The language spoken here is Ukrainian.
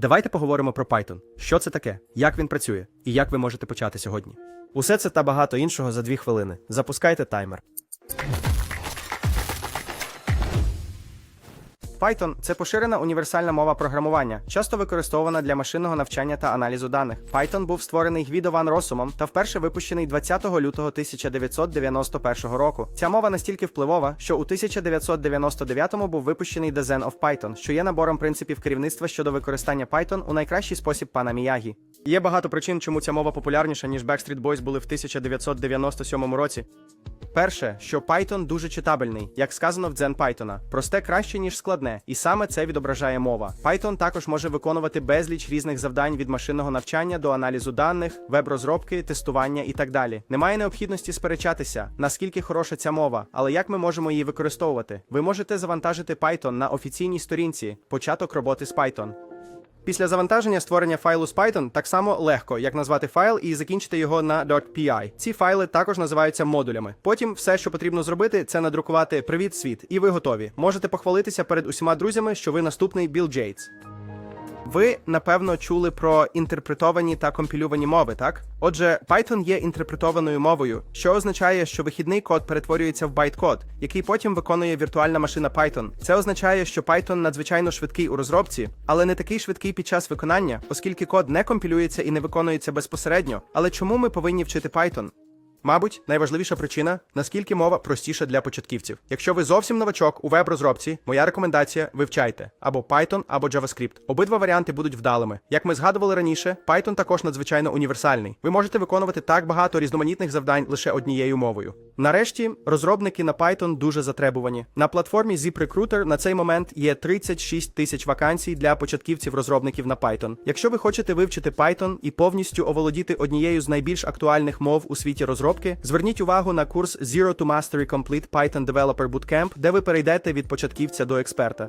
Давайте поговоримо про Python. Що це таке, як він працює і як ви можете почати сьогодні. Усе це та багато іншого за дві хвилини. Запускайте таймер. Python це поширена універсальна мова програмування, часто використована для машинного навчання та аналізу даних. Python був створений Гвідо Ван Росумом та вперше випущений 20 лютого 1991 року. Ця мова настільки впливова, що у 1999-му був випущений Design of Python, що є набором принципів керівництва щодо використання Python у найкращий спосіб пана Міягі. Є багато причин, чому ця мова популярніша, ніж Backstreet Boys були в 1997 році. Перше, що Python дуже читабельний, як сказано в Дзен Python. Просте краще, ніж складне, і саме це відображає мова. Python також може виконувати безліч різних завдань від машинного навчання до аналізу даних, веб-розробки, тестування і так далі. Немає необхідності сперечатися, наскільки хороша ця мова, але як ми можемо її використовувати. Ви можете завантажити Python на офіційній сторінці початок роботи з Python. Після завантаження створення файлу з Python так само легко, як назвати файл і закінчити його на .py. Ці файли також називаються модулями. Потім все, що потрібно зробити, це надрукувати Привіт світ, і ви готові. Можете похвалитися перед усіма друзями, що ви наступний Білл Джейтс. Ви напевно чули про інтерпретовані та компілювані мови, так? Отже, Python є інтерпретованою мовою, що означає, що вихідний код перетворюється в байткод, який потім виконує віртуальна машина Python. Це означає, що Python надзвичайно швидкий у розробці, але не такий швидкий під час виконання, оскільки код не компілюється і не виконується безпосередньо. Але чому ми повинні вчити Python? Мабуть, найважливіша причина, наскільки мова простіша для початківців. Якщо ви зовсім новачок у веб-розробці, моя рекомендація вивчайте або Python, або JavaScript. Обидва варіанти будуть вдалими. Як ми згадували раніше, Python також надзвичайно універсальний. Ви можете виконувати так багато різноманітних завдань лише однією мовою. Нарешті, розробники на Python дуже затребувані. На платформі ZipRecruiter на цей момент є 36 тисяч вакансій для початківців-розробників на Python. Якщо ви хочете вивчити Python і повністю оволодіти однією з найбільш актуальних мов у світі розробки, зверніть увагу на курс Zero to Mastery Complete Python Developer Bootcamp, де ви перейдете від початківця до експерта.